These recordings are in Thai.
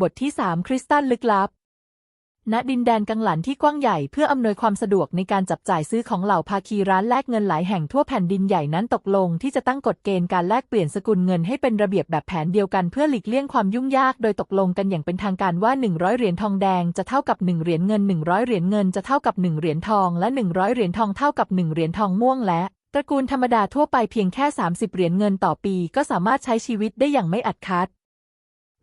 บทที่ 3 คริสตัลลึกลับ ณ ดินแดนกังหลันที่กว้างใหญ่เพื่ออำนวยความสะดวกในการจับจ่ายซื้อของเหล่าภาคีร้านแลกเงินหลายแห่งทั่วแผ่นดินใหญ่นั้นตกลงที่จะตั้งกฎเกณฑ์การแลกเปลี่ยนสกุลเงินให้เป็นระเบียบแบบแผนเดียวกันเพื่อหลีกเลี่ยงความยุ่งยาก โดยตกลงกันอย่างเป็นทางการว่า 100 เหรียญทองแดงจะเท่ากับ 1 เหรียญเงิน 100 เหรียญเงินจะเท่ากับ 1 เหรียญทองและ 100 เหรียญทองเท่ากับ 1 เหรียญทองม่วงและตระกูลธรรมดาทั่วไปเพียงแค่ 30 เหรียญเงินต่อปี ก็สามารถใช้ชีวิตได้อย่างไม่อัดคัด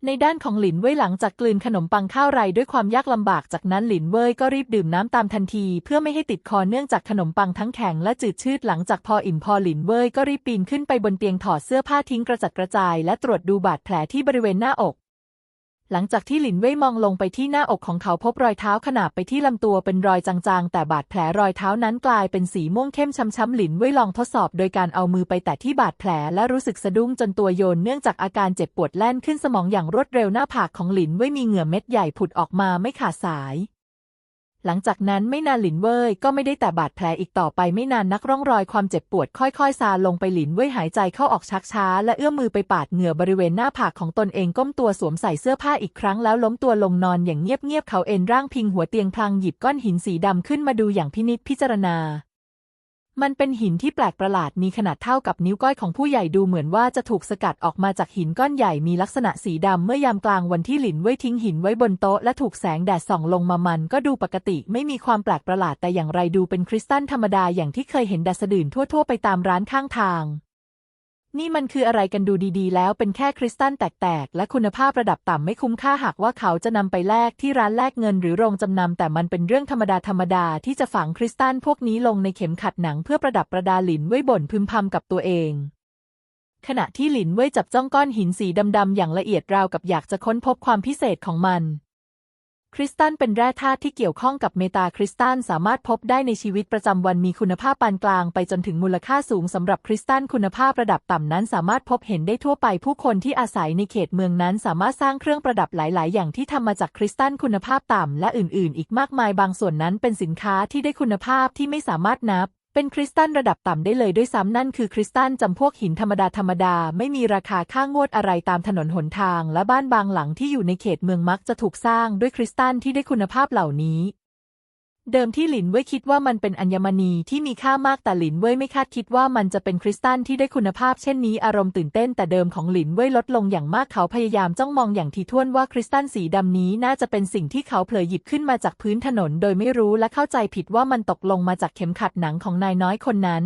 ในด้านของหลินเว่ยหลังจากกลืนขนมปังข้าวไรด้วยความยากลำบากจากนั้นหลินเว่ยก็รีบดื่มน้ำตามทันที เพื่อไม่ให้ติดคอเนื่องจากขนมปังทั้งแข็งและจืดชืดหลังจากพออิ่มพอหลินเว่ยก็รีบปีนขึ้นไปบนเตียงถอดเสื้อผ้าทิ้งกระจัดกระจายและตรวจดูบาดแผลที่บริเวณหน้าอก หลังจากที่หลินเว่ยมองลงไปที่หน้าอกของเขาพบรอยเท้าขนาบไปที่ลำตัวเป็นรอยจางๆ แต่บาดแผลรอยเท้านั้นกลายเป็นสีม่วงเข้มช้ำๆหลินเว่ยลองทดสอบโดยการเอามือไปแตะที่บาดแผลและรู้สึกสะดุ้งจนตัวโยนเนื่องจากอาการเจ็บปวดแล่นขึ้นสมองอย่างรวดเร็วหน้าผากของหลินเว่ยมีเหงื่อเม็ดใหญ่ผุดออกมาไม่ขาดสาย หลังจากนั้นไม่นานหลินเว่ยก็ไม่ได้แต่บาดแผลอีกต่อไปไม่นานนักร่องรอยความเจ็บปวดค่อยๆ ซาลงไปหลินเว่ยหายใจเข้าออกชักช้า และเอื้อมมือไปปาดเหงื่อบริเวณหน้าผากของตนเองก้มตัวสวมใส่เสื้อผ้าอีกครั้งแล้วล้มตัวลงนอนอย่างเงียบๆเขาเอ็นร่างพิงหัวเตียงพลางหยิบก้อนหินสีดำขึ้นมาดูอย่างพินิจพิจารณา มันเป็นหินที่แปลกประหลาดมีขนาดเท่ากับนิ้วก้อยของผู้ใหญ่ดูเหมือนว่าจะถูกสกัดออกมาจากหินก้อนใหญ่มีลักษณะสีดำเมื่อยามกลางวันที่หลินเว่ยทิ้งหินไว้บนโต๊ะและถูกแสงแดดส่องลงมามันก็ดูปกติไม่มีความแปลกประหลาดแต่อย่างไรดูเป็นคริสตัลธรรมดาอย่างที่เคยเห็นดัสดื่นทั่วๆไปตามร้านข้างทาง นี่มันคืออะไรกันดูดีๆ แล้วเป็นแค่คริสตัลแตกๆ และคุณภาพระดับต่ำไม่คุ้มค่าหากว่าเขาจะนำไปแลกที่ร้านแลกเงินหรือโรงจำนำแต่มันเป็นเรื่องธรรมดาธรรมดาที่จะฝังคริสตัลพวกนี้ลงในเข็มขัดหนังเพื่อประดับประดาหลินไว้บ่นพึมพำกับตัวเอง ขณะที่หลินเว่ยจับจ้องก้อนหินสีดำๆอย่างละเอียดราวกับอยากจะค้นพบความพิเศษของมัน คริสตัลเป็นแร่ธาตุที่เกี่ยวข้องกับเมตาคริสตัลสามารถพบได้ในชีวิตประจำวันมีคุณภาพปานกลางไปจนถึงมูลค่าสูงสำหรับคริสตัลคุณภาพระดับต่ำนั้นสามารถพบเห็นได้ทั่วไปผู้คนที่อาศัยในเขตเมืองนั้นสามารถสร้างเครื่องประดับหลาย ๆ อย่างที่ทำมาจากคริสตัลคุณภาพต่ำและอื่น ๆ อีกมากมายบางส่วนนั้นเป็นสินค้าที่ได้คุณภาพที่ไม่สามารถนับ เป็นคริสตัลระดับต่ำได้เลยด้วยซ้ำนั่นคือคริสตัลจำพวกหินธรรมดาธรรมดาไม่มีราคาค่างวดอะไรตามถนนหนทาง และบ้านบางหลังที่อยู่ในเขตเมืองมักจะถูกสร้างด้วยคริสตัลที่ได้คุณภาพเหล่านี้ เดิมที่หลินเว่ยคิดว่ามันเป็นอัญมณีที่มีค่ามากแต่หลินเว่ยไม่คาดคิดว่ามันจะเป็นคริสตัลที่ได้คุณภาพเช่นนี้อารมณ์ตื่นเต้นแต่เดิมของหลินเว่ยลดลงอย่างมากเขาพยายามจ้องมองอย่างทีท่วนว่าคริสตัลสีดำนี้น่าจะเป็นสิ่งที่เขาเผลอหยิบขึ้นมาจากพื้นถนน โดยไม่รู้และเข้าใจผิดว่ามันตกลงมาจากเข็มขัดหนังของนายน้อยคนนั้น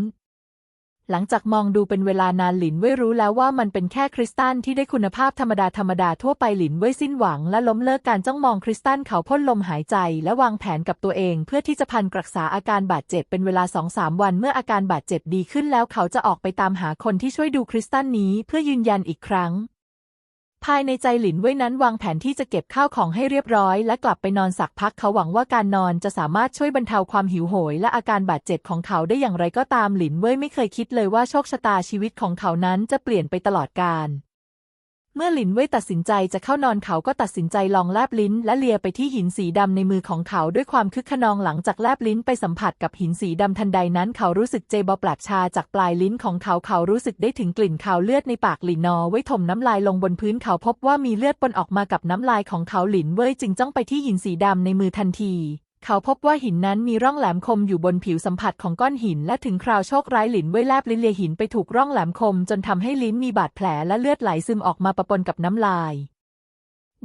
หลังจากมองดูเป็นเวลานานหลินเว่ยรู้แล้วว่ามันเป็นแค่คริสตัลที่ได้คุณภาพธรรมดาธรรมดาทั่วไปหลินเว่ยสิ้นหวังและล้มเลิกการจ้องมองคริสตัลเขาพ่นลมหายใจและวางแผนกับตัวเอง เพื่อที่จะพันรักษาอาการบาดเจ็บเป็นเวลาสองสามวันเมื่ออาการบาดเจ็บดีขึ้นแล้วเขาจะออกไปตามหาคนที่ช่วยดูคริสตัลนี้เพื่อยืนยันอีกครั้ง ภายในใจหลินเว่ยนั้นวางแผนที่จะเก็บข้าวของให้เรียบร้อย และกลับไปนอนสักพักเขาหวังว่าการนอนจะสามารถช่วยบรรเทาความหิวโหย และอาการบาดเจ็บของเขาได้อย่างไรก็ตามหลินเว่ยไม่เคยคิดเลยว่าโชคชะตาชีวิตของเขานั้นจะเปลี่ยนไปตลอดกาล เมื่อหลินเว่ยตัดสินใจจะเข้านอนเขาก็ตัดสินใจลองแลบลิ้น และเลียไปที่หินสีดำในมือของเขาด้วยความคึกขนองหลังจากแลบลิ้นไปสัมผัสกับหินสีดำทันใดนั้นเขารู้สึกเจ็บแปลบชาจากปลายลิ้นของเขาเขารู้สึกได้ถึงกลิ่นคาวเลือดในปากหลินนอไว้ถมน้ำลายลงบนพื้นเขาพบว่ามีเลือดปนออกมากับน้ำลายของเขาหลินเว่ยจึงจ้องไปที่หินสีดำในมือทันที เขาพบว่าหินนั้นมีร่องแหลมคมอยู่บนผิวสัมผัสของก้อนหิน และถึงคราวโชคร้ายหลินเว่ยแลบลิ้นเลียหินไปถูกร่องแหลมคม จนทำให้ลิ้นมีบาดแผลและเลือดไหลซึมออกมาปะปนกับน้ำลาย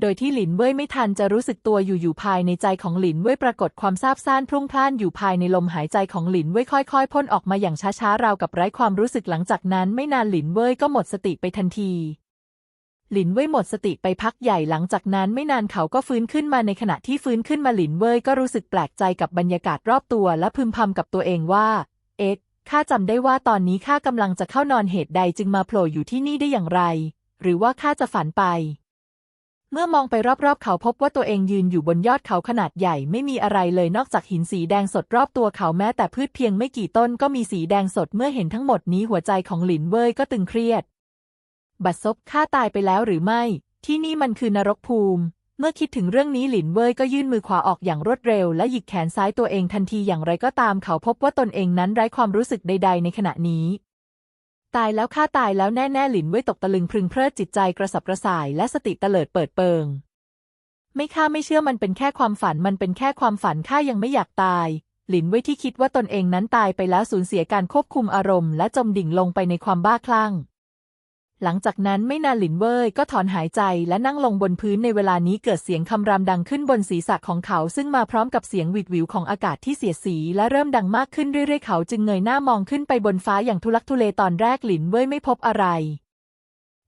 โดยที่หลินเว่ยไม่ทันจะรู้สึกตัวอยู่ๆภายในใจของหลินเว่ยปรากฏความซาบซ่านพรุ่งพล่านอยู่ภายในลมหายใจของหลินเว่ยค่อยๆพ่นออกมาอย่างช้าๆราวกับไร้ความรู้สึกหลังจากนั้น ไม่นานหลินเว่ยก็หมดสติไปทันที หลินเว่ยหมดสติไปพักใหญ่หลังจากนั้นไม่นานเขาก็ฟื้นขึ้นมาในขณะที่ฟื้นขึ้นมาหลินเว่ยก็รู้สึกแปลกใจกับบรรยากาศรอบตัวและพึมพำกับตัวเองว่า เอ๊ะข้าจำได้ว่าตอนนี้ข้ากำลังจะเข้านอนเหตุใดจึงมาโผล่อยู่ที่นี่ได้อย่างไร หรือว่าข้าจะฝันไป เมื่อมองไปรอบๆ เขาพบว่าตัวเองยืนอยู่บนยอดเขาขนาดใหญ่ไม่มีอะไรเลยนอกจากหินสีแดงสดรอบตัวเขาแม้แต่พืชเพียงไม่กี่ต้นก็มีสีแดงสดเมื่อเห็นทั้งหมดนี้หัวใจของหลินเว่ยก็ตึงเครียด บัดซบข้าตายไปแล้วหรือไม่ ที่นี่มันคือนรกภูมิ เมื่อคิดถึงเรื่องนี้หลินเว่ยก็ยื่นมือขวาออกอย่างรวดเร็ว และหยิกแขนซ้ายตัวเองทันทีอย่างไรก็ตามเขาพบว่าตนเองนั้นไร้ความรู้สึกใด ๆ ในขณะนี้ตายแล้วข้าตายแล้วแน่ๆหลินเว่ยตกตะลึงพรึงเพลิดจิตใจกระสับกระส่ายและสติเตลิดเปิดเปิง ไม่ข้าไม่เชื่อมันเป็นแค่ความฝันมันเป็นแค่ความฝันข้ายังไม่อยากตาย หลินเว่ยที่คิดว่าตนเองนั้นตายไปแล้วสูญเสียการควบคุมอารมณ์และจมดิ่งลงไปในความบ้าคลั่ง หลังจากนั้นไม่นานหลินเว่ยก็ถอนหายใจและนั่งลงบนพื้นในเวลานี้เกิดเสียงคำรามดังขึ้นบนศีรษะของเขา ซึ่งมาพร้อมกับเสียงหวิดหวิวของอากาศที่เสียสีและเริ่มดังมากขึ้นเรื่อยๆเขาจึงเงยหน้ามองขึ้นไปบนฟ้าอย่างทุลักทุเลตอนแรกหลินเว่ยไม่พบอะไร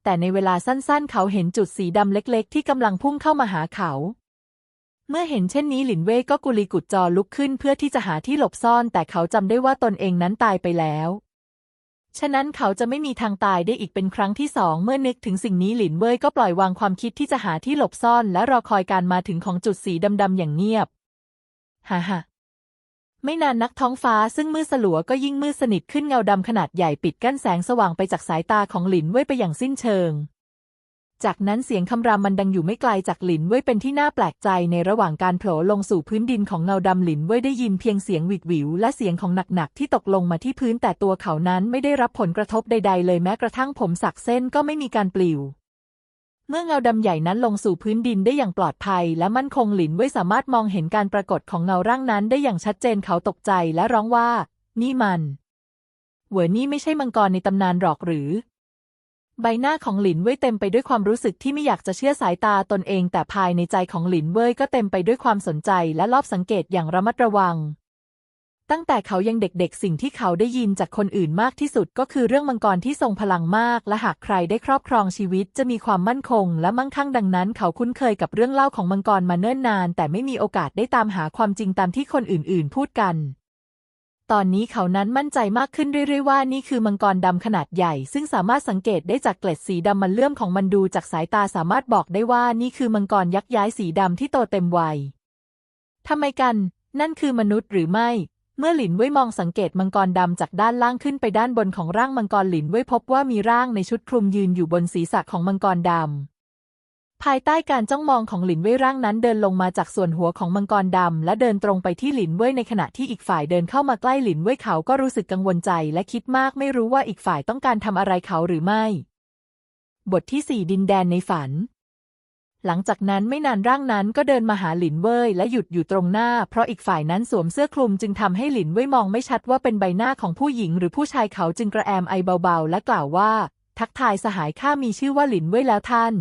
แต่ในเวลาสั้นๆ เขาเห็นจุดสีดำเล็กๆ ที่กำลังพุ่งเข้ามาหาเขาเมื่อเห็นเช่นนี้หลินเว่ยก็กุลีกุดจอลุกขึ้นเพื่อที่จะหาที่หลบซ่อน แต่เขาจำได้ว่าตนเองนั้นตายไปแล้ว ฉะนั้นเขาจะไม่มีทางตายได้อีกเป็นครั้งที่สองเมื่อนึกถึงสิ่งนี้หลินเว่ยก็ปล่อยวางความคิดที่จะหาที่หลบซ่อน และรอคอยการมาถึงของจุดสีดำๆอย่างเงียบฮ่าฮ่าไม่นานนักท้องฟ้าซึ่งมืดสลัวก็ยิ่งมืดสนิทขึ้นเงาดำขนาดใหญ่ปิดกั้นแสงสว่างไปจากสายตาของหลินเว่ยไปอย่างสิ้นเชิง จากนั้นเสียงคำรามมันดังอยู่ไม่ไกลจากหลินเว่ยเป็นที่น่าแปลกใจในระหว่างการโผล่ลงสู่พื้นดินของเงาดำหลินเว่ยได้ยินเพียงเสียงหวิดหวิว และเสียงของหนักๆที่ตกลงมาที่พื้นแต่ตัวเขานั้นไม่ได้รับผลกระทบใด ๆ เลยแม้กระทั่งผมสักเส้นก็ไม่มีการปลิว เมื่อเงาดำใหญ่นั้นลงสู่พื้นดินได้อย่างปลอดภัย และมั่นคงหลินเว่ยสามารถมองเห็นการปรากฏของเงาร่างนั้นได้อย่างชัดเจนเขาตกใจและร้องว่า นี่มันเหวอนี่ไม่ใช่มังกรในตำนานหรอกหรือ ใบหน้าของหลินเว่ยเต็มไปด้วยความรู้สึกที่ไม่อยากจะเชื่อสายตาตนเอง แต่ภายในใจของหลินเว่ยก็เต็มไปด้วยความสนใจและรอบสังเกตอย่างระมัดระวัง ตั้งแต่เขายังเด็กๆ สิ่งที่เขาได้ยินจากคนอื่นมากที่สุดก็คือเรื่องมังกรที่ทรงพลังมาก และหากใครได้ครอบครองชีวิตจะมีความมั่นคง และมั่งคั่งดังนั้น เขาคุ้นเคยกับเรื่องเล่าของมังกรมาเนิ่นนาน แต่ไม่มีโอกาสได้ตามหาความจริงตามที่คนอื่นๆ พูดกัน ตอนนี้เขานั้นมั่นใจมากขึ้นเรื่อยๆว่านี่คือมังกรดำขนาดใหญ่ ซึ่งสามารถสังเกตได้จากเกล็ดสีดำมันเลื่อมของมันดูจากสายตาสามารถบอกได้ว่านี่คือมังกรยักษ์ย้ายสีดำที่โตเต็มวัยทำไมกัน นั่นคือมนุษย์หรือไม่ เมื่อหลินเว่ยมองสังเกตมังกรดำจากด้านล่างขึ้นไปด้านบนของร่างมังกรหลินเว่ยพบว่ามีร่างในชุดคลุมยืนอยู่บนศีรษะของมังกรดำ ภายใต้การจ้องมองของหลินเว่ยร่างนั้นเดินลงมาจากส่วนหัวของมังกรดำ และเดินตรงไปที่หลินเว่ยในขณะที่อีกฝ่ายเดินเข้ามาใกล้หลินเว่ยเขาก็รู้สึกกังวลใจ และคิดมากไม่รู้ว่าอีกฝ่ายต้องการทำอะไรเขาหรือไม่ บทที่สี่ดินแดนในฝัน หลังจากนั้นไม่นานร่างนั้นก็เดินมาหาหลินเว่ยและหยุดอยู่ตรงหน้า เพราะอีกฝ่ายนั้นสวมเสื้อคลุมจึงทำให้หลินเว่ยมองไม่ชัดว่าเป็นใบหน้าของผู้หญิง หรือผู้ชายเขาจึงกระแอมไอเบาๆ และกล่าวว่า ทักทายสหายข้ามีชื่อว่าหลินเว่ยแล้วท่าน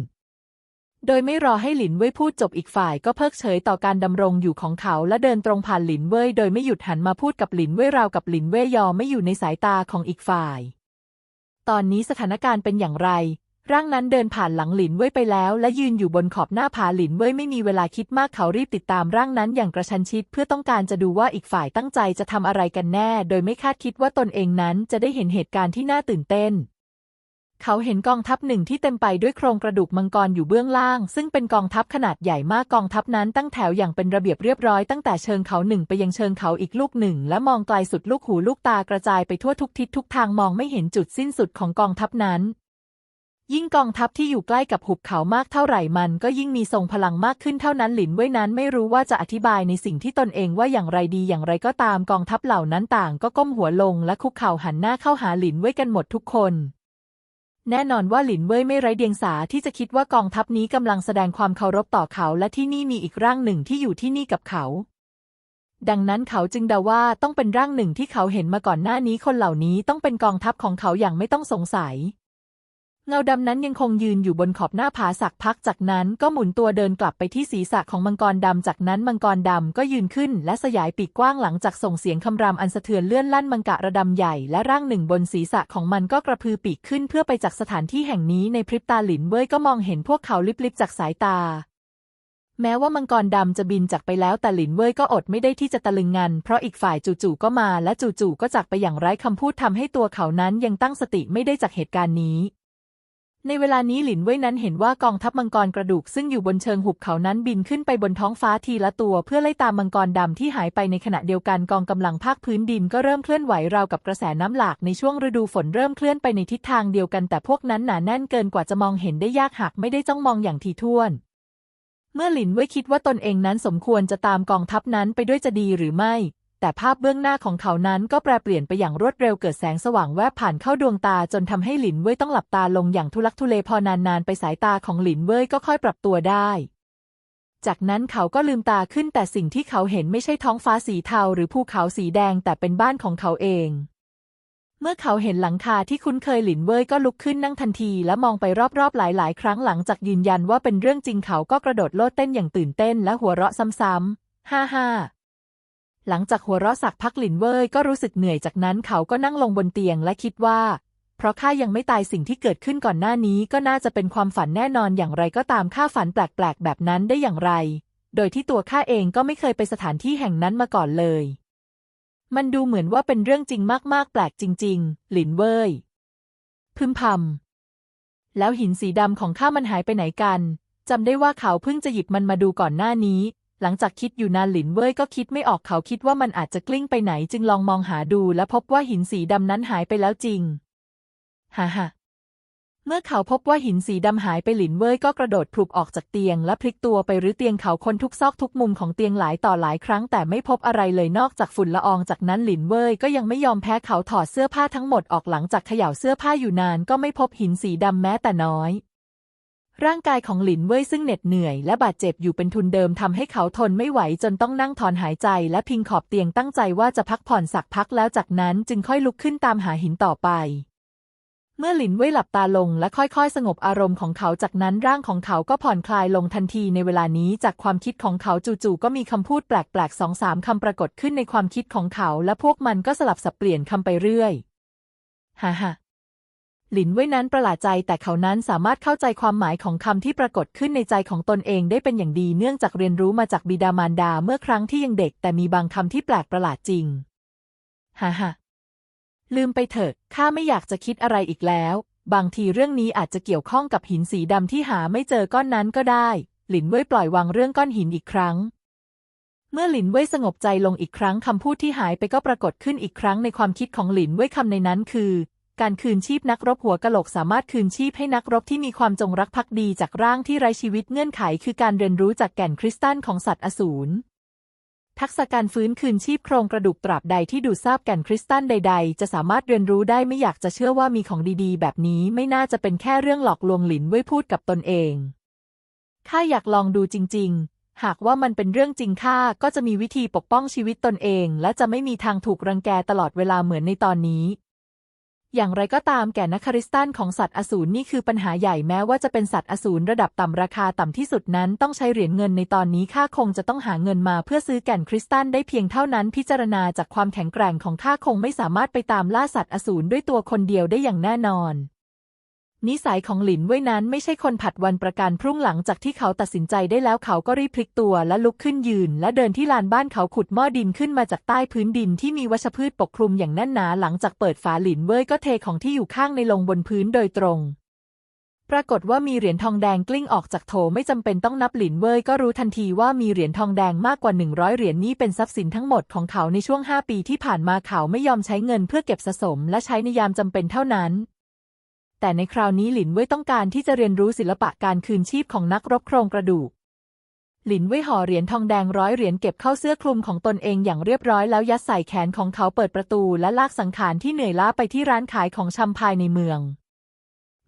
โดยไม่รอให้หลินเว่ยพูดจบอีกฝ่ายก็เพิกเฉยต่อการดำรงอยู่ของเขาและเดินตรงผ่านหลินเว่ยโดยไม่หยุดหันมาพูดกับหลินเว่ยราวกับหลินเว่ยยอมไม่อยู่ในสายตาของอีกฝ่าย ตอนนี้สถานการณ์เป็นอย่างไร ร่างนั้นเดินผ่านหลังหลินเว่ยไปแล้ว และยืนอยู่บนขอบหน้าผาหลินเว่ยไม่มีเวลาคิดมากเขารีบติดตามร่างนั้นอย่างกระชันชิด เพื่อต้องการจะดูว่าอีกฝ่ายตั้งใจจะทำอะไรกันแน่ โดยไม่คาดคิดว่าตนเองนั้นจะได้เห็นเหตุการณ์ที่น่าตื่นเต้น เขาเห็นกองทัพหนึ่งที่เต็มไปด้วยโครงกระดูกมังกรอยู่เบื้องล่าง ซึ่งเป็นกองทัพขนาดใหญ่มากกองทัพนั้นตั้งแถวอย่างเป็นระเบียบเรียบร้อยตั้งแต่เชิงเขาหนึ่งไปยังเชิงเขาอีกลูกหนึ่ง และมองไกลสุดลูกหูลูกตากระจายไปทั่วทุกทิศทุกทางมองไม่เห็นจุดสิ้นสุดของกองทัพนั้น ยิ่งกองทัพที่อยู่ใกล้กับหุบเขามากเท่าไหร่มันก็ยิ่งมีทรงพลังมากขึ้นเท่านั้นหลินเว่ยนั้นไม่รู้ว่าจะอธิบายในสิ่งที่ตนเองว่าอย่างไรดีอย่างไรก็ตามกองทัพเหล่านั้นต่าง ก็ก้มหัวลงและคุกเข่าหันหน้าเข้าหาหลินเว่ยกันหมดทุกคน แน่นอนว่าหลินเว่ยไม่ไร้เดียงสาที่จะคิดว่ากองทัพนี้กำลังแสดงความเคารพต่อเขาและที่นี่มีอีกร่างหนึ่งที่อยู่ที่นี่กับเขา ดังนั้นเขาจึงเดาว่าต้องเป็นร่างหนึ่งที่เขาเห็นมาก่อนหน้านี้คนเหล่านี้ต้องเป็นกองทัพของเขาอย่างไม่ต้องสงสัย เงาดำนั้นยังคงยืนอยู่บนขอบหน้าผาสักพักจากนั้นก็หมุนตัวเดินกลับไปที่ศีรษะของมังกรดำจากนั้นมังกรดำก็ยืนขึ้นและสยายปีกกว้างหลังจากส่งเสียงคำรามอันสะเทือนเลื่อนลั่นมังกะระดำใหญ่และร่างหนึ่งบนศีรษะของมันก็กระพือปีกขึ้นเพื่อไปจากสถานที่แห่งนี้ในพริบตาหลินเว่ยก็มองเห็นพวกเขาลิบๆจากสายตาแม้ว่ามังกรดำจะบินจากไปแล้วแต่หลินเว่ยก็อดไม่ได้ที่จะตะลึงงัน เพราะอีกฝ่ายจู่ๆก็มาและจู่ๆก็จากไปอย่างไร้คำพูดทำให้ตัวเขานั้นยังตั้งสติไม่ได้จากเหตุการณ์นี้ ในเวลานี้หลินเว่ยนั้นเห็นว่ากองทัพมังกรกระดูกซึ่งอยู่บนเชิงหุบเขานั้นบินขึ้นไปบนท้องฟ้าทีละตัว เพื่อไล่ตามมังกรดำที่หายไปในขณะเดียวกันกองกำลังภาคพื้นดินก็เริ่มเคลื่อนไหวราวกับกระแสน้ำหลากในช่วงฤดูฝนเริ่มเคลื่อนไปในทิศทางเดียวกันแต่พวกนั้นหนาแน่นเกินกว่าจะมองเห็นได้ยากหากไม่ได้จ้องมองอย่างถี่ถ้วน เมื่อหลินเว่ยคิดว่าตนเองนั้นสมควรจะตามกองทัพนั้นไปด้วยจะดีหรือไม่ แต่ภาพเบื้องหน้าของเขานั้นก็แปรเปลี่ยนไปอย่างรวดเร็วเกิดแสงสว่างแวบผ่านเข้าดวงตาจนทำให้หลินเว่ยต้องหลับตาลงอย่างทุลักทุเลพอนานๆไปสายตาของหลินเว่ยก็ค่อยปรับตัวได้ จากนั้นเขาก็ลืมตาขึ้นแต่สิ่งที่เขาเห็นไม่ใช่ท้องฟ้าสีเทาหรือภูเขาสีแดงแต่เป็นบ้านของเขาเอง เมื่อเขาเห็นหลังคาที่คุ้นเคยหลินเว่ยก็ลุกขึ้นนั่งทันทีและมองไปรอบๆหลายๆ ครั้งหลังจากยืนยันว่าเป็นเรื่องจริงเขาก็กระโดดโลดเต้นอย่างตื่นเต้นและหัวเราะซ้ำๆฮ่าฮ่า หลังจากหัวเราะสักพักหลินเว่ยก็รู้สึกเหนื่อยจากนั้นเขาก็นั่งลงบนเตียงและคิดว่า เพราะข้ายังไม่ตายสิ่งที่เกิดขึ้นก่อนหน้านี้ก็น่าจะเป็นความฝันแน่นอนอย่างไรก็ตามข้าฝันแปลกๆ แบบนั้นได้อย่างไร โดยที่ตัวข้าเองก็ไม่เคยไปสถานที่แห่งนั้นมาก่อนเลย มันดูเหมือนว่าเป็นเรื่องจริงมากๆ แปลกจริง ๆ หลินเว่ยพึมพำแล้วหินสีดำของข้ามันหายไปไหนกันจำได้ว่าเขาเพิ่งจะหยิบมันมาดูก่อนหน้านี้ หลังจากคิดอยู่นานหลินเว่ยก็คิดไม่ออกเขาคิดว่ามันอาจจะกลิ้งไปไหนจึงลองมองหาดูและพบว่าหินสีดำนั้นหายไปแล้วจริง ฮ่าฮ่าเมื่อเขาพบว่าหินสีดำหายไปหลินเว่ยก็กระโดดพลุบออกจากเตียงและพลิกตัวไปรื้อเตียงเขาคนทุกซอกทุกมุมของเตียงหลายต่อหลายครั้งแต่ไม่พบอะไรเลยนอกจากฝุ่นละอองจากนั้นหลินเว่ยก็ยังไม่ยอมแพ้เขาถอดเสื้อผ้าทั้งหมดออกหลังจากเขย่าเสื้อผ้าอยู่นานก็ไม่พบหินสีดำแม้แต่น้อย ร่างกายของหลินเว่ยซึ่งเหน็ดเหนื่อยและบาดเจ็บอยู่เป็นทุนเดิมทำให้เขาทนไม่ไหวจนต้องนั่งถอนหายใจและพิงขอบเตียงตั้งใจว่าจะพักผ่อนสักพักแล้วจากนั้นจึงค่อยลุกขึ้นตามหาหินต่อไป เมื่อหลินเว่ยหลับตาลงและค่อยๆ สงบอารมณ์ของเขาจากนั้นร่างของเขาก็ผ่อนคลายลงทันทีในเวลานี้จากความคิดของเขาจู่ๆก็มีคำพูดแปลกๆสองสามคำปรากฏขึ้นในความคิดของเขา และพวกมันก็สลับสับเปลี่ยนคำไปเรื่อยฮ่าฮ่า หลินเว่ยนั้นประหลาดใจแต่เขานั้นสามารถเข้าใจความหมายของคำที่ปรากฏขึ้นในใจของตนเองได้เป็นอย่างดีเนื่องจากเรียนรู้มาจากบิดามารดาเมื่อครั้งที่ยังเด็ก แต่มีบางคำที่แปลกประหลาดจริงฮ่าฮ่าลืมไปเถอะข้าไม่อยากจะคิดอะไรอีกแล้ว บางทีเรื่องนี้อาจจะเกี่ยวข้องกับหินสีดำที่หาไม่เจอก้อนนั้นก็ได้ หลินเว่ยปล่อยวางเรื่องก้อนหินอีกครั้ง เมื่อหลินเว่ยสงบใจลงอีกครั้งคำพูดที่หายไปก็ปรากฏขึ้นอีกครั้งในความคิดของหลินเว่ยคำในนั้นคือ การคืนชีพนักรบหัวกะโหลกสามารถคืนชีพให้นักรบที่มีความจงรักภักดีจากร่างที่ไร้ชีวิตเงื่อนไขคือการเรียนรู้จากแก่นคริสตัลของสัตว์อสูรทักษะการฟื้นคืนชีพโครงกระดูกตราบใดที่ดูดซาบแก่นคริสตัลใด ๆ จะสามารถเรียนรู้ได้ไม่อยากจะเชื่อว่ามีของดีๆ แบบนี้ไม่น่าจะเป็นแค่เรื่องหลอกลวงหลินไว้พูดกับตนเองข้าอยากลองดูจริง ๆ หากว่ามันเป็นเรื่องจริงข้าก็จะมีวิธีปกป้องชีวิตตนเอง และจะไม่มีทางถูกรังแกตลอดเวลาเหมือนในตอนนี้ อย่างไรก็ตามแก่นักคริสตันของสัตว์อสูรนี่คือปัญหาใหญ่แม้ว่าจะเป็นสัตว์อสูรระดับต่ำราคาต่ำที่สุดนั้นต้องใช้เหรียญเงินในตอนนี้ข้าคงจะต้องหาเงินมาเพื่อซื้อแก่นคริสตันได้เพียงเท่านั้นพิจารณาจากความแข็งแกร่งของข้าคงไม่สามารถไปตามล่าสัตว์อสูรด้วยตัวคนเดียวได้อย่างแน่นอน นิสัยของหลินเว่ยนั้นไม่ใช่คนผัดวันประกันพรุ่งหลังจากที่เขาตัดสินใจได้แล้วเขาก็รีบพลิกตัวและลุกขึ้นยืน และเดินที่ลานบ้านเขาขุดหม้อดินขึ้นมาจากใต้พื้นดินที่มีวัชพืชปกคลุมอย่างแน่นหนาหลังจากเปิดฝาหลินเว่ยก็เทของที่อยู่ข้างในลงบนพื้นโดยตรง ปรากฏว่ามีเหรียญทองแดงกลิ้งออกจากโถไม่จำเป็นต้องนับหลินเว่ยก็รู้ทันทีว่ามีเหรียญทองแดงมากกว่า 100 เหรียญนี้เป็นทรัพย์สินทั้งหมดของเขาในช่วง 5 ปีที่ผ่านมาเขาไม่ยอมใช้เงินเพื่อเก็บสะสม และใช้ในยามจำเป็นเท่านั้น แต่ในคราวนี้หลินเว่ยต้องการที่จะเรียนรู้ศิลปะการคืนชีพของนักรบโครงกระดูก หลินเว่ยห่อเหรียญทองแดงร้อยเหรียญเก็บเข้าเสื้อคลุมของตนเองอย่างเรียบร้อยแล้วยัดใส่แขนของเขาเปิดประตูและลากสังขารที่เหนื่อยล้าไปที่ร้านขายของชำภายในเมือง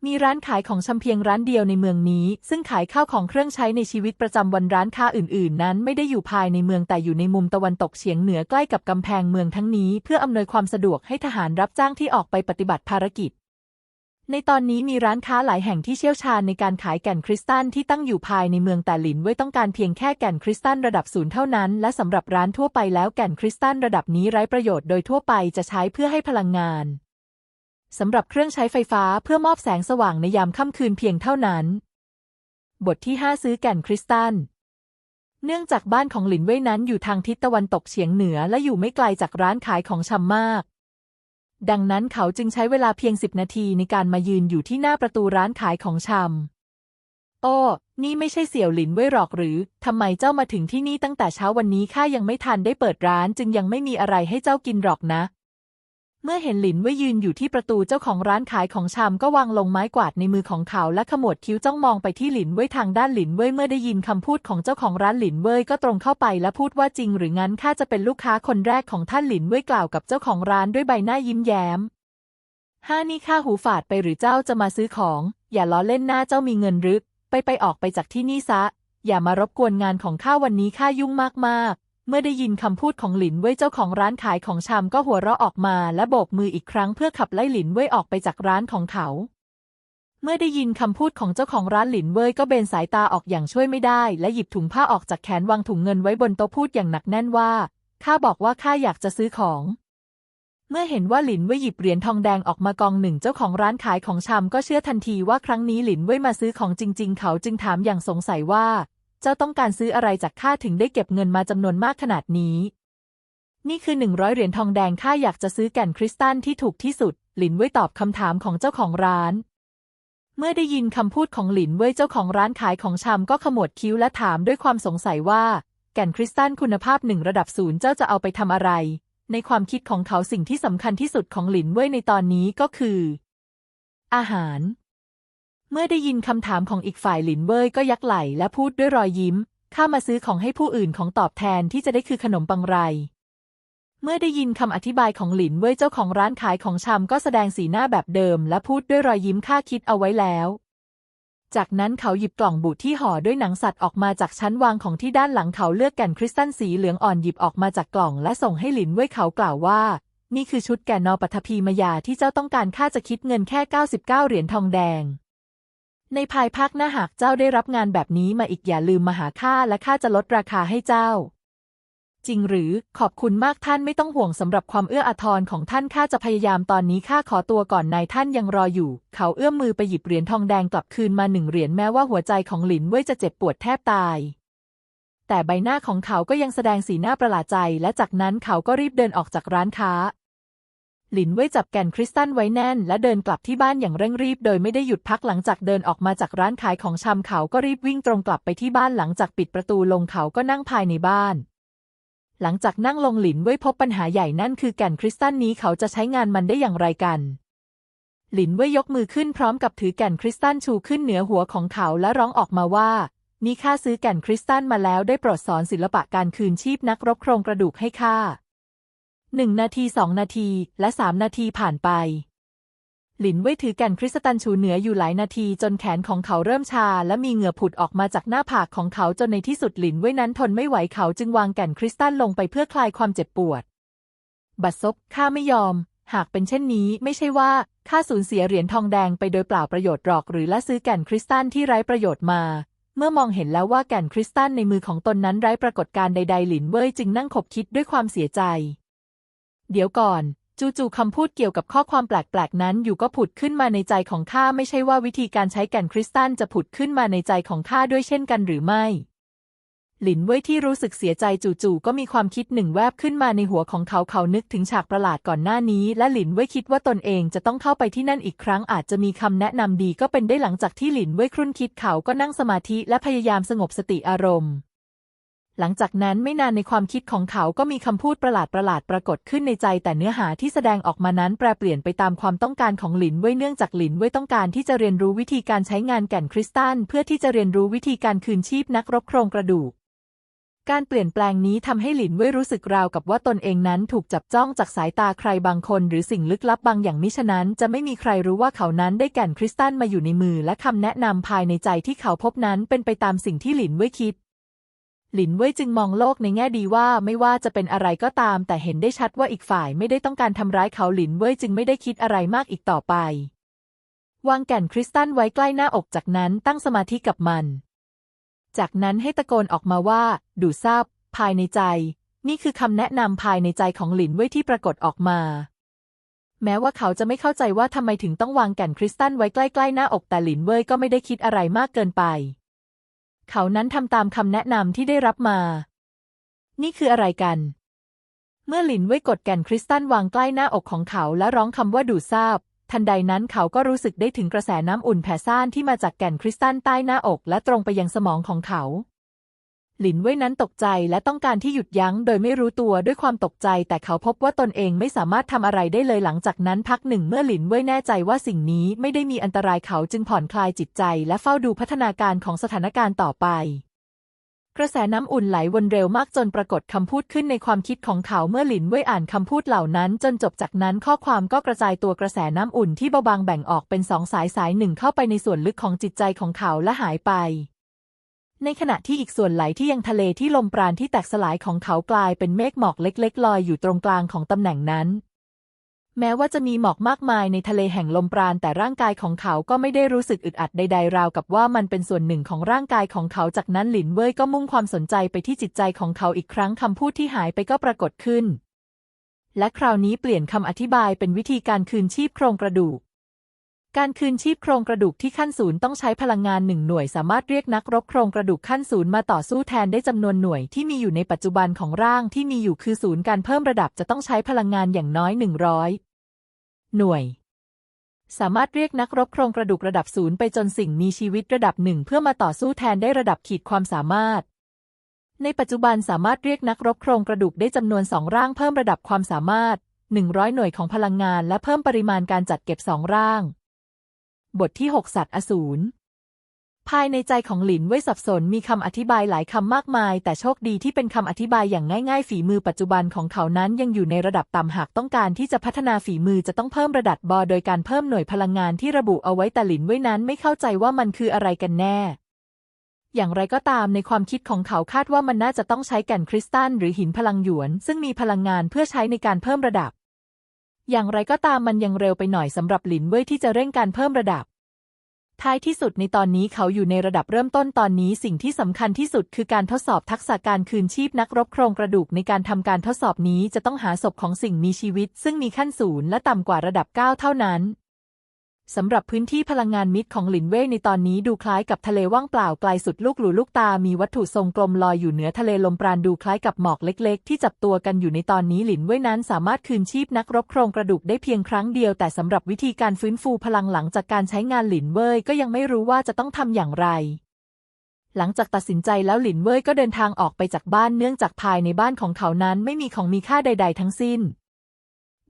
มีร้านขายของชำเพียงร้านเดียวในเมืองนี้ ซึ่งขายข้าวของเครื่องใช้ในชีวิตประจำวันร้านค้าอื่น ๆ นั้นไม่ได้อยู่ภายในเมืองแต่อยู่ในมุมตะวันตกเฉียงเหนือใกล้กับกำแพงเมืองทั้งนี้ เพื่ออำนวยความสะดวกให้ทหารรับจ้างที่ออกไปปฏิบัติภารกิจ ในตอนนี้มีร้านค้าหลายแห่งที่เชี่ยวชาญในการขายแก่นคริสตัลที่ตั้งอยู่ภายในเมืองแต่หลินเว่ยต้องการเพียงแค่แก่นคริสตัลระดับศูนย์เท่านั้น และสำหรับร้านทั่วไปแล้วแก่นคริสตัลระดับนี้ไร้ประโยชน์โดยทั่วไปจะใช้เพื่อให้พลังงานสำหรับเครื่องใช้ไฟฟ้าเพื่อมอบแสงสว่างในยามค่ำคืนเพียงเท่านั้น บทที่ 5 ซื้อแก่นคริสตัลเนื่องจากบ้านของหลินเว่ยนั้นอยู่ทางทิศตะวันตกเฉียงเหนือและอยู่ไม่ไกลจากร้านขายของชำมาก ดังนั้นเขาจึงใช้เวลาเพียงสิบนาทีในการมายืนอยู่ที่หน้าประตูร้านขายของชำ โอ้ นี่ไม่ใช่เสี่ยวหลินเว่ยหรอกหรือ ทำไมเจ้ามาถึงที่นี่ตั้งแต่เช้าวันนี้ข้ายังไม่ทันได้เปิดร้าน จึงยังไม่มีอะไรให้เจ้ากินหรอกนะ เมื่อเห็นหลินเว่ยยืนอยู่ที่ประตูเจ้าของร้านขายของชำก็วางลงไม้กวาดในมือของเขาและขมวดคิ้วจ้องมองไปที่หลินเว่ยทางด้านหลินเว่ยเมื่อได้ยินคำพูดของเจ้าของร้านหลินเว่ยก็ตรงเข้าไปและพูดว่าจริง หรืองั้นข้าจะเป็นลูกค้าคนแรกของท่านหลินเว่ยกล่าวกับเจ้าของร้านด้วยใบหน้ายิ้มแย้มห้านี่ข้าหูฝาดไปหรือเจ้าจะมาซื้อของ อย่าล้อเล่นหน้าเจ้ามีเงินรือไปไปออกไปจากที่นี่ซะ อย่ามารบกวนงานของข้าวันนี้ข้ายุ่งมากๆ เมื่อได้ยินคำพูดของหลินเว่ยเจ้าของร้านขายของชำก็หัวเราะออกมาและโบกมืออีกครั้งเพื่อขับไล่หลินเว่ยออกไปจากร้านของเขา เมื่อได้ยินคำพูดของเจ้าของร้านหลินเว่ยก็เบนสายตาออกอย่างช่วยไม่ได้ และหยิบถุงผ้าออกจากแขนวางถุงเงินไว้บนโต๊ะพูดอย่างหนักแน่นว่าข้าบอกว่าข้าอยากจะซื้อของ เมื่อเห็นว่าหลินเว่ยหยิบเหรียญทองแดงออกมากองหนึ่งเจ้าของร้านขายของชำก็เชื่อทันทีว่าครั้งนี้หลินเว่ยมาซื้อของจริง ๆ เขาจึงถามอย่างสงสัยว่า เจ้าต้องการซื้ออะไรจากข้าถึงได้เก็บเงินมาจำนวนมากขนาดนี้ นี่คือหนึ่งร้อยเหรียญทองแดงข้าอยากจะซื้อแก่นคริสตัลที่ถูกที่สุด หลินเว่ยตอบคำถามของเจ้าของร้าน เมื่อได้ยินคำพูดของหลินเว่ยเจ้าของร้านขายของชำก็ขมวดคิ้วและถามด้วยความสงสัยว่า แก่นคริสตัลคุณภาพหนึ่งระดับศูนย์เจ้าจะเอาไปทำอะไร ในความคิดของเขาสิ่งที่สำคัญที่สุดของหลินเว่ยในตอนนี้ก็คือ อาหาร เมื่อได้ยินคำถามของอีกฝ่ายหลินเว่ยก็ยักไหล่และพูดด้วยรอยยิ้ม ข้ามาซื้อของให้ผู้อื่นของตอบแทนที่จะได้คือขนมปังไร เมื่อได้ยินคำอธิบายของหลินเว่ยเจ้าของร้านขายของชำก็แสดงสีหน้าแบบเดิม และพูดด้วยรอยยิ้มข้าคิดเอาไว้แล้ว จากนั้นเขาหยิบกล่องบุที่ห่อด้วยหนังสัตว์ออกมาจากชั้นวางของที่ด้านหลังเขาเลือกแก่นคริสตัลสีเหลืองอ่อนหยิบออกมาจากกล่อง และส่งให้หลินเว่ยเขากล่าวว่า นี่คือชุดแก่นอปัทภีมายาที่เจ้าต้องการข้าจะคิดเงินแค่ 99 เหรียญทองแดง ในภายภาคหน้าหากเจ้าได้รับงานแบบนี้มาอีกอย่าลืมมาหาข้าและข้าจะลดราคาให้เจ้า จริงหรือขอบคุณมากท่านไม่ต้องห่วงสำหรับความเอื้ออาทรของท่านข้าจะพยายามตอนนี้ข้าขอตัวก่อนนายท่านยังรออยู่ เขาเอื้อมมือไปหยิบเหรียญทองแดงกลับคืนมาหนึ่งเหรียญแม้ว่าหัวใจของหลินเว่ยจะเจ็บปวดแทบตาย แต่ใบหน้าของเขาก็ยังแสดงสีหน้าประหลาดใจ และจากนั้นเขาก็รีบเดินออกจากร้านค้า หลินเว่ยจับแก่นคริสตัลไว้แน่น และเดินกลับที่บ้านอย่างเร่งรีบ โดยไม่ได้หยุดพักหลังจากเดินออกมาจากร้านขายของชำเขาก็รีบวิ่งตรงกลับไปที่บ้านหลังจากปิดประตูลงเขาก็นั่งภายในบ้าน หลังจากนั่งลงหลินเว่ยพบปัญหาใหญ่นั่นคือแก่นคริสตัลนี้เขาจะใช้งานมันได้อย่างไรกันหลินเว่ยยกมือขึ้นพร้อมกับถือแก่นคริสตัลชูขึ้นเหนือหัวของเขาและร้องออกมาว่า นี่ข้าซื้อแก่นคริสตัลมาแล้วได้โปรดสอนศิลปะการคืนชีพนักรบโครงกระดูกให้ข้า หนึ่งนาทีสองนาทีและสามนาทีผ่านไป หลินเว่ยถือแก่นคริสตัลชูเหนืออยู่หลายนาทีจนแขนของเขาเริ่มชา และมีเหงื่อผุดออกมาจากหน้าผากของเขาจนในที่สุดหลินเว่ยนั้นทนไม่ไหวเขาจึงวางแก่นคริสตัลลงไปเพื่อคลายความเจ็บปวด บัดซบข้าไม่ยอม หากเป็นเช่นนี้ไม่ใช่ว่าข้าสูญเสียเหรียญทองแดงไปโดยเปล่าประโยชน์หรอกหรือและซื้อแก่นคริสตัลที่ไร้ประโยชน์มาเมื่อมองเห็นแล้วว่าแก่นคริสตัลในมือของตนนั้นไร้ปรากฏการใดๆ หลินเว่ยจึงนั่งขบคิดด้วยความเสียใจ เดี๋ยวก่อนจู่ๆคำพูดเกี่ยวกับข้อความแปลกๆ นั้นอยู่ก็ผุดขึ้นมาในใจของข้าไม่ใช่ว่าวิธีการใช้แก่นคริสตัลจะผุดขึ้นมาในใจของข้าด้วยเช่นกันหรือไม่ หลินเว่ยที่รู้สึกเสียใจจู่ๆก็มีความคิดหนึ่งแวบขึ้นมาในหัวของเขาเขานึกถึงฉากประหลาดก่อนหน้านี้ และหลินเว่ยคิดว่าตนเองจะต้องเข้าไปที่นั่นอีกครั้งอาจจะมีคำแนะนำดีก็เป็นได้หลังจากที่หลินเว่ยครุ่นคิดเขาก็นั่งสมาธิและพยายามสงบสติอารมณ์ หลังจากนั้นไม่นานในความคิดของเขาก็มีคำพูดประหลาดประหลาดปรากฏขึ้นในใจแต่เนื้อหาที่แสดงออกมานั้นแปรเปลี่ยนไปตามความต้องการของหลินเว่ยเนื่องจากหลินเว่ยต้องการที่จะเรียนรู้วิธีการใช้งานแก่นคริสตัลเพื่อที่จะเรียนรู้วิธีการคืนชีพนักรบโครงกระดูกการเปลี่ยนแปลงนี้ทำให้หลินเว่ยรู้สึกราวกับว่าตนเองนั้นถูกจับจ้องจากสายตาใครบางคน หรือสิ่งลึกลับบางอย่างมิฉะนั้น จะไม่มีใครรู้ว่าเขานั้นได้แก่นคริสตัลมาอยู่ในมือ และคำแนะนำภายในใจที่เขาพบนั้นเป็นไปตามสิ่งที่หลินเว่ยคิด หลินเว่ยจึงมองโลกในแง่ดีว่าไม่ว่าจะเป็นอะไรก็ตาม แต่เห็นได้ชัดว่าอีกฝ่ายไม่ได้ต้องการทำร้ายเขาหลินเว่ยจึงไม่ได้คิดอะไรมากอีกต่อไป วางแก่นคริสตัลไว้ใกล้หน้าอกจากนั้นตั้งสมาธิกับมัน จากนั้นให้ตะโกนออกมาว่า ดูทราบภายในใจ นี่คือคำแนะนำภายในใจของหลินเว่ยที่ปรากฏออกมา แม้ว่าเขาจะไม่เข้าใจว่าทำไมถึงต้องวางแก่นคริสตัลไว้ใกล้ๆหน้าอกแต่หลินเว่ยก็ไม่ได้คิดอะไรมากเกินไป เขานั้นทำตามคำแนะนำที่ได้รับมา นี่คืออะไรกัน เมื่อหลินเว่ยกดแก่นคริสตัลวางใกล้หน้าอกของเขาและร้องคำว่าดูดซาบ ทันใดนั้นเขาก็รู้สึกได้ถึงกระแสน้ำอุ่นแผ่ซ่านที่มาจากแก่นคริสตัลใต้หน้าอกและตรงไปยังสมองของเขา หลินเว่ยนั้นตกใจและต้องการที่หยุดยั้งโดยไม่รู้ตัวด้วยความตกใจ แต่เขาพบว่าตนเองไม่สามารถทำอะไรได้เลยหลังจากนั้นพักหนึ่งเมื่อหลินเว่ยแน่ใจว่าสิ่งนี้ไม่ได้มีอันตรายเขาจึงผ่อนคลายจิตใจ และเฝ้าดูพัฒนาการของสถานการณ์ต่อไป กระแสน้ำอุ่นไหลวนเร็วมากจนปรากฏคำพูดขึ้นในความคิดของเขาเมื่อหลินเว่ยอ่านคำพูดเหล่านั้น จนจบจากนั้นข้อความก็กระจายตัวกระแสน้ำอุ่นที่เบาบางแบ่งออกเป็นสองสายสายหนึ่งเข้าไปในส่วนลึกของจิตใจของเขาและหายไป ในขณะที่อีกส่วนไหลที่ยังทะเลที่ลมปราณที่แตกสลายของเขากลายเป็นเมฆหมอกเล็กๆ ลอยอยู่ตรงกลางของตำแหน่งนั้น แม้ว่าจะมีหมอกมากมายในทะเลแห่งลมปราณแต่ร่างกายของเขาก็ไม่ได้รู้สึกอึดอัดใด ๆ ราวกับว่ามันเป็นส่วนหนึ่งของร่างกายของเขาจากนั้นหลินเว่ยก็มุ่งความสนใจไปที่จิตใจของเขาอีกครั้งคำพูดที่หายไปก็ปรากฏขึ้น และคราวนี้เปลี่ยนคำอธิบายเป็นวิธีการคืนชีพโครงกระดูก การคืนชีพโครงกระดูกที่ขั้นศูนย์ต้องใช้พลังงานหนึ่งหน่วยสามารถเรียกนักรบโครงกระดูกขั้นศูนย์มาต่อสู้แทนได้จำนวนหน่วยที่มีอยู่ในปัจจุบันของร่างที่มีอยู่คือศูนย์การเพิ่มระดับจะต้องใช้พลังงานอย่างน้อยหนึ่งร้อยหน่วย สามารถเรียกนักรบโครงกระดูกระดับศูนย์ไปจนสิ่งมีชีวิตระดับหนึ่งเพื่อมาต่อสู้แทนได้ระดับขีดความสามารถ ในปัจจุบันสามารถเรียกนักรบโครงกระดูกได้จำนวนสองร่างเพิ่มระดับความสามารถ 100 หน่วยของพลังงานและเพิ่มปริมาณการจัดเก็บสองร่าง บทที่6สัตว์อสูรภายในใจของหลินเว่ยสับสนมีคำอธิบายหลายคำมากมาย แต่โชคดีที่เป็นคำอธิบายอย่างง่ายๆ ฝีมือปัจจุบันของเขานั้นยังอยู่ในระดับต่ำหากต้องการที่จะพัฒนาฝีมือจะต้องเพิ่มระดับบอโดยการเพิ่มหน่วยพลังงานที่ระบุเอาไว้แต่หลินเว่ยนั้นไม่เข้าใจว่ามันคืออะไรกันแน่ อย่างไรก็ตามในความคิดของเขาคาดว่ามันน่าจะต้องใช้แก่นคริสตัลหรือหินพลังหยวน ซึ่งมีพลังงานเพื่อใช้ในการเพิ่มระดับ อย่างไรก็ตามมันยังเร็วไปหน่อยสำหรับหลินเว่ยที่จะเร่งการเพิ่มระดับ ท้ายที่สุดในตอนนี้เขาอยู่ในระดับเริ่มต้นตอนนี้สิ่งที่สำคัญที่สุดคือการทดสอบทักษะการคืนชีพนักรบโครงกระดูกในการทำการทดสอบนี้จะต้องหาศพของสิ่งมีชีวิต ซึ่งมีขั้นศูนย์และต่ำกว่าระดับ 9 เท่านั้น สำหรับพื้นที่พลังงานมิดของหลินเว่ยในตอนนี้ดูคล้ายกับทะเลว่างเปล่าไกลสุดลูกหลูลูกตา มีวัตถุทรงกลมลอยอยู่เหนือทะเลลมปราณดูคล้ายกับหมอกเล็กๆ ที่จับตัวกันอยู่ในตอนนี้หลินเว่ยนั้นสามารถคืนชีพนักรบโครงกระดูกได้เพียงครั้งเดียว แต่สำหรับวิธีการฟื้นฟูพลังหลังจากการใช้งานหลินเว่ยก็ยังไม่รู้ว่าจะต้องทำอย่างไรหลังจากตัดสินใจแล้วหลินเว่ยก็เดินทางออกไปจากบ้านเนื่องจากภายในบ้านของเขานั้นไม่มีของมีค่าใด ๆ ทั้งสิ้น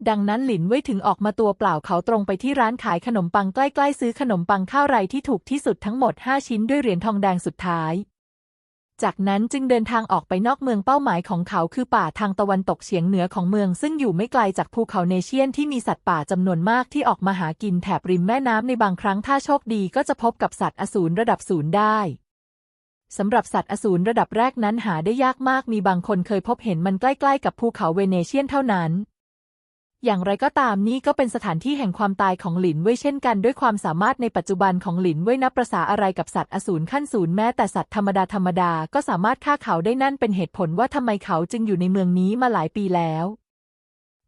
ดังนั้นหลินเว่ยถึงออกมาตัวเปล่าเขาตรงไปที่ร้านขายขนมปังใกล้ๆซื้อขนมปังข้าวไรที่ถูกที่สุดทั้งหมด 5 ชิ้นด้วยเหรียญทองแดงสุดท้าย จากนั้นจึงเดินทางออกไปนอกเมืองเป้าหมายของเขาคือป่าทางตะวันตกเฉียงเหนือของเมืองซึ่งอยู่ไม่ไกลจากภูเขาเนเชียนที่มีสัตว์ป่าจำนวนมากที่ออกมาหากินแถบริมแม่น้ำในบางครั้งถ้าโชคดีก็จะพบกับสัตว์อสูรระดับศูนย์ได้สำหรับสัตว์อสูรระดับแรกนั้นหาได้ยากมากมีบางคนเคยพบเห็นมันใกล้ๆกับภูเขาเวเนเชียนเท่านั้น อย่างไรก็ตามนี่ก็เป็นสถานที่แห่งความตายของหลินเว่ยเช่นกันด้วยความสามารถในปัจจุบันของหลินเว่ยนับประษาอะไรกับสัตว์อสูรขั้นศูนย์แม้แต่สัตว์ธรรมดาธรรมดาก็สามารถฆ่าเขาได้นั่นเป็นเหตุผลว่าทำไมเขาจึงอยู่ในเมืองนี้มาหลายปีแล้ว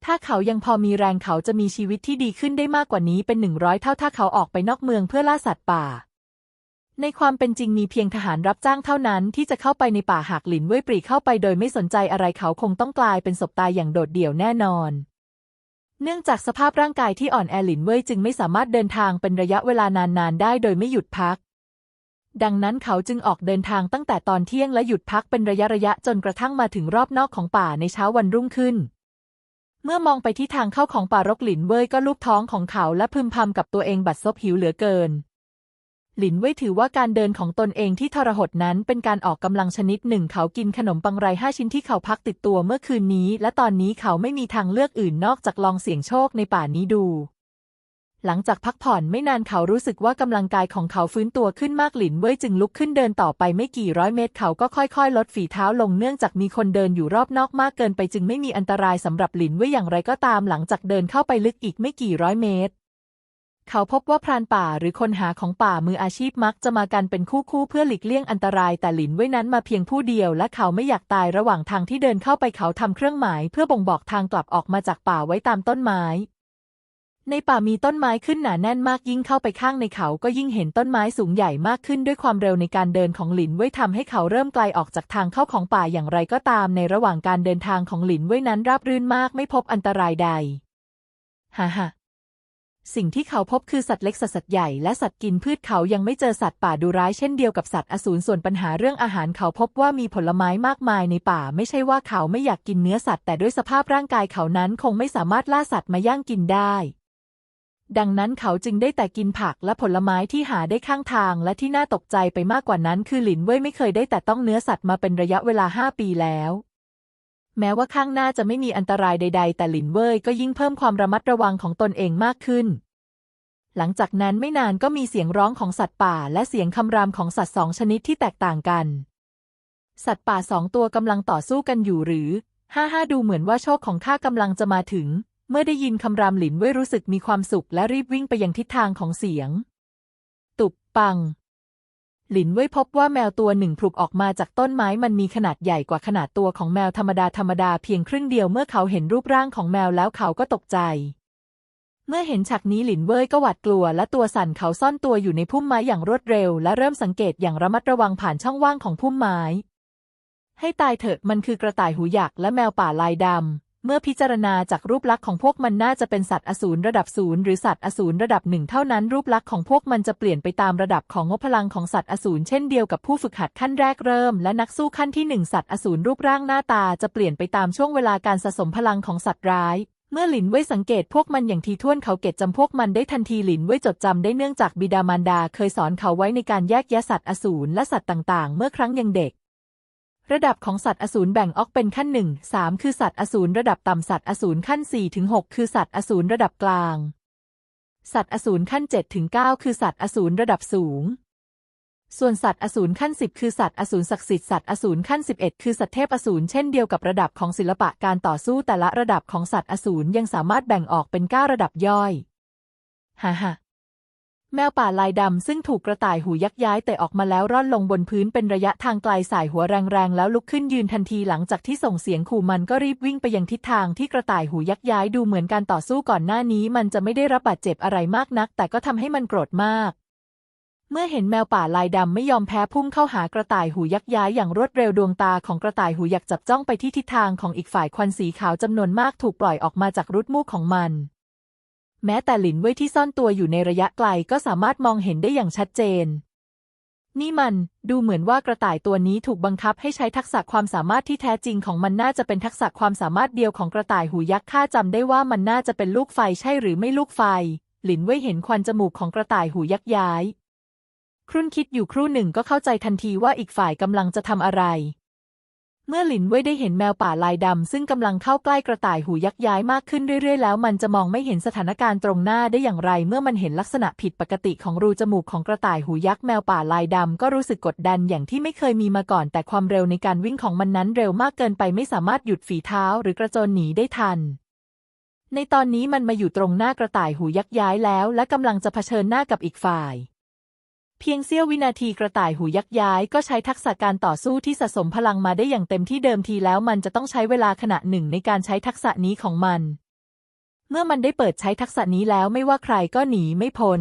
ถ้าเขายังพอมีแรงเขาจะมีชีวิตที่ดีขึ้นได้มากกว่านี้เป็นหนึ่งร้อยเท่าถ้าเขาออกไปนอกเมืองเพื่อล่าสัตว์ป่าในความเป็นจริงมีเพียงทหารรับจ้างเท่านั้นที่จะเข้าไปในป่าหากหลินเว่ยปรีเข้าไปโดยไม่สนใจอะไรเขาคงต้องกลายเป็นศพตายอย่างโดดเดี่ยวแน่นอน เนื่องจากสภาพร่างกายที่อ่อนแอหลินเว่ยจึงไม่สามารถเดินทางเป็นระยะเวลานานๆได้โดยไม่หยุดพัก ดังนั้นเขาจึงออกเดินทางตั้งแต่ตอนเที่ยงและหยุดพักเป็นระยะระยะจนกระทั่งมาถึงรอบนอกของป่าในเช้าวันรุ่งขึ้น เมื่อมองไปที่ทางเข้าของป่ารกหลินเว่ยก็ลูบท้องของเขาและพึมพำกับตัวเองบัดซบหิวเหลือเกิน หลินเว่ยถือว่าการเดินของตนเองที่ทรหดนั้นเป็นการออกกำลังชนิดหนึ่งเขากินขนมปังไรห้าชิ้นที่เขาพักติดตัวเมื่อคืนนี้ และตอนนี้เขาไม่มีทางเลือกอื่นนอกจากลองเสี่ยงโชคในป่านี้ดู หลังจากพักผ่อนไม่นานเขารู้สึกว่ากำลังกายของเขาฟื้นตัวขึ้นมากหลินเว่ยจึงลุกขึ้นเดินต่อไปไม่กี่ร้อยเมตร เขาก็ค่อยๆ ลดฝีเท้าลงเนื่องจากมีคนเดินอยู่รอบนอกมากเกินไปจึงไม่มีอันตรายสำหรับหลินเว่ยอย่างไรก็ตามหลังจากเดินเข้าไปลึกอีกไม่กี่ร้อยเมตร เขาพบว่าพรานป่าหรือคนหาของป่ามืออาชีพมักจะมากันเป็นคู่ๆเพื่อหลีกเลี่ยงอันตรายแต่หลินเว่ยนั้นมาเพียงผู้เดียว และเขาไม่อยากตายระหว่างทางที่เดินเข้าไปเขาทำเครื่องหมาย เพื่อบ่งบอกทางกลับออกมาจากป่าไว้ตามต้นไม้ ในป่ามีต้นไม้ขึ้นหนาแน่นมากยิ่งเข้าไปข้างในเขาก็ยิ่งเห็นต้นไม้สูงใหญ่มากขึ้นด้วยความเร็วในการเดินของหลินเว่ยทำให้เขาเริ่มไกลออกจากทางเข้าของป่าอย่างไรก็ตาม ในระหว่างการเดินทางของหลินเว่ยนั้นราบรื่นมากไม่พบอันตรายใด ฮ่าฮ่า สิ่งที่เขาพบคือสัตว์เล็กสัตว์ใหญ่และสัตว์กินพืชเขายังไม่เจอสัตว์ป่าดุร้ายเช่นเดียวกับสัตว์อสูรส่วนปัญหาเรื่องอาหารเขาพบว่ามีผลไม้มากมายในป่า ไม่ใช่ว่าเขาไม่อยากกินเนื้อสัตว์แต่ด้วยสภาพร่างกายเขานั้นคงไม่สามารถล่าสัตว์มาย่างกินได้ ดังนั้นเขาจึงได้แต่กินผักและผลไม้ที่หาได้ข้างทางและที่น่าตกใจไปมากกว่านั้นคือหลินเว่ยไม่เคยได้แต่ต้องเนื้อสัตว์มาเป็นระยะเวลาห้าปีแล้ว แม้ว่าข้างหน้าจะไม่มีอันตรายใด ๆ แต่หลินเว่ยก็ยิ่งเพิ่มความระมัดระวังของตนเองมากขึ้น หลังจากนั้นไม่นานก็มีเสียงร้องของสัตว์ป่า และเสียงคำรามของสัตว์สองชนิดที่แตกต่างกัน สัตว์ป่าสองตัวกำลังต่อสู้กันอยู่หรือ ห้าห้าดูเหมือนว่าโชคของข้ากำลังจะมาถึง เมื่อได้ยินคำรามหลินเว่ยรู้สึกมีความสุขและรีบวิ่งไปยังทิศทางของเสียง ตุบปัง หลินเว่ยพบว่าแมวตัวหนึ่งผลุกออกมาจากต้นไม้มันมีขนาดใหญ่กว่าขนาดตัวของแมวธรรมดาธรรมดาเพียงครึ่งเดียวเมื่อเขาเห็นรูปร่างของแมวแล้วเขาก็ตกใจ เมื่อเห็นฉากนี้หลินเว่ยก็หวาดกลัวและตัวสั่นเขาซ่อนตัวอยู่ในพุ่มไม้อย่างรวดเร็ว และเริ่มสังเกตอย่างระมัดระวังผ่านช่องว่างของพุ่มไม้ ให้ตายเถอะมันคือกระต่ายหูหยักและแมวป่าลายดำ เมื่อพิจารณาจากรูปลักษณ์ของพวกมันน่าจะเป็นสัตว์อสูรระดับศูนย์หรือสัตว์อสูรระดับหนึ่งเท่านั้นรูปลักษณ์ของพวกมันจะเปลี่ยนไปตามระดับของงบพลังของสัตว์อสูรเช่นเดียวกับผู้ฝึกหัดขั้นแรกเริ่ม และนักสู้ขั้นที่หนึ่งสัตว์อสูรรูปร่างหน้าตาจะเปลี่ยนไปตามช่วงเวลาการสะสมพลังของสัตว์ร้ายเมื่อหลินเว่ยสังเกตพวกมันอย่างทีท่วนเขาเก็ตจำพวกมันได้ทันทีหลินเว่ยจดจำได้เนื่องจากบิดามารดาเคยสอนเขาไว้ในการแยกแยะสัตว์อสูรและสัตว์ต่างๆ เมื่อครั้งยังเด็ก ระดับของสัตว์อสูรแบ่งออกเป็นขั้นหนึ่งสามคือสัตว์อสูรระดับต่ำสัตว์อสูรขั้นสี่ถึงหกคือสัตว์อสูรระดับกลาง สัตว์อสูรขั้นเจ็ดถึงเก้าคือสัตว์อสูรระดับสูง ส่วนสัตว์อสูรขั้นสิบคือสัตว์อสูรศักดิ์สิทธิ์สัตว์อสูรขั้นสิบเอ็ดคือสัตว์เทพอสูรเช่นเดียวกับระดับของศิลปะการต่อสู้แต่ละระดับของสัตว์อสูรยังสามารถแบ่งออกเป็นเก้าระดับย่อยฮ่าฮ่า แมวป่าลายดำซึ่งถูกกระต่ายหูยักย้ายแต่ออกมาแล้วร่อนลงบนพื้นเป็นระยะทางไกลสายหัวแรงๆ แล้วลุกขึ้นยืนทันทีหลังจากที่ส่งเสียงขู่มันก็รีบวิ่งไปยังทิศทางที่กระต่ายหูยักย้ายดูเหมือนการต่อสู้ก่อนหน้านี้ มันจะไม่ได้รับบาดเจ็บอะไรมากนัก แต่ก็ทำให้มันโกรธมาก เมื่อเห็นแมวป่าลายดำไม่ยอมแพ้พุ่งเข้าหากระต่ายหูยักย้ายอย่างรวดเร็วดวงตาของกระต่ายหูยักจับจ้องไปที่ทิศทางของอีกฝ่ายควันสีขาวจำนวนมากถูกปล่อยออกมาจากรุดมูกของมัน แม้แต่หลินเว่ยที่ซ่อนตัวอยู่ในระยะไกลก็สามารถมองเห็นได้อย่างชัดเจน นี่มันดูเหมือนว่ากระต่ายตัวนี้ถูกบังคับให้ใช้ทักษะความสามารถที่แท้จริงของมันน่าจะเป็นทักษะความสามารถเดียวของกระต่ายหูยักษ์ข้าจำได้ว่ามันน่าจะเป็นลูกไฟใช่หรือไม่ลูกไฟ หลินเว่ยเห็นควันจมูกของกระต่ายหูยักษ์ย้าย ครุ่นคิดอยู่ครู่หนึ่งก็เข้าใจทันทีว่าอีกฝ่ายกำลังจะทำอะไร เมื่อหลินเว่ยได้เห็นแมวป่าลายดำซึ่งกำลังเข้าใกล้กระต่ายหูยักษ์ย้ายมากขึ้นเรื่อยๆ แล้ว มันจะมองไม่เห็นสถานการณ์ตรงหน้าได้อย่างไร เมื่อมันเห็นลักษณะผิดปกติของรูจมูกของกระต่ายหูยักษ์แมวป่าลายดำก็รู้สึกกดดันอย่างที่ไม่เคยมีมาก่อน แต่ความเร็วในการวิ่งของมันนั้นเร็วมากเกินไปไม่สามารถหยุดฝีเท้าหรือกระโจนหนีได้ทันในตอนนี้มันมาอยู่ตรงหน้ากระต่ายหูยักษ์ย้ายแล้ว และกำลังจะเผชิญหน้ากับอีกฝ่าย เพียงเสี้ยววินาทีกระต่ายหูยักย้ายก็ใช้ทักษะการต่อสู้ที่สะสมพลังมาได้อย่างเต็มที่เดิมทีแล้วมันจะต้องใช้เวลาขณะหนึ่งในการใช้ทักษะนี้ของมัน เมื่อมันได้เปิดใช้ทักษะนี้แล้วไม่ว่าใครก็หนีไม่พ้น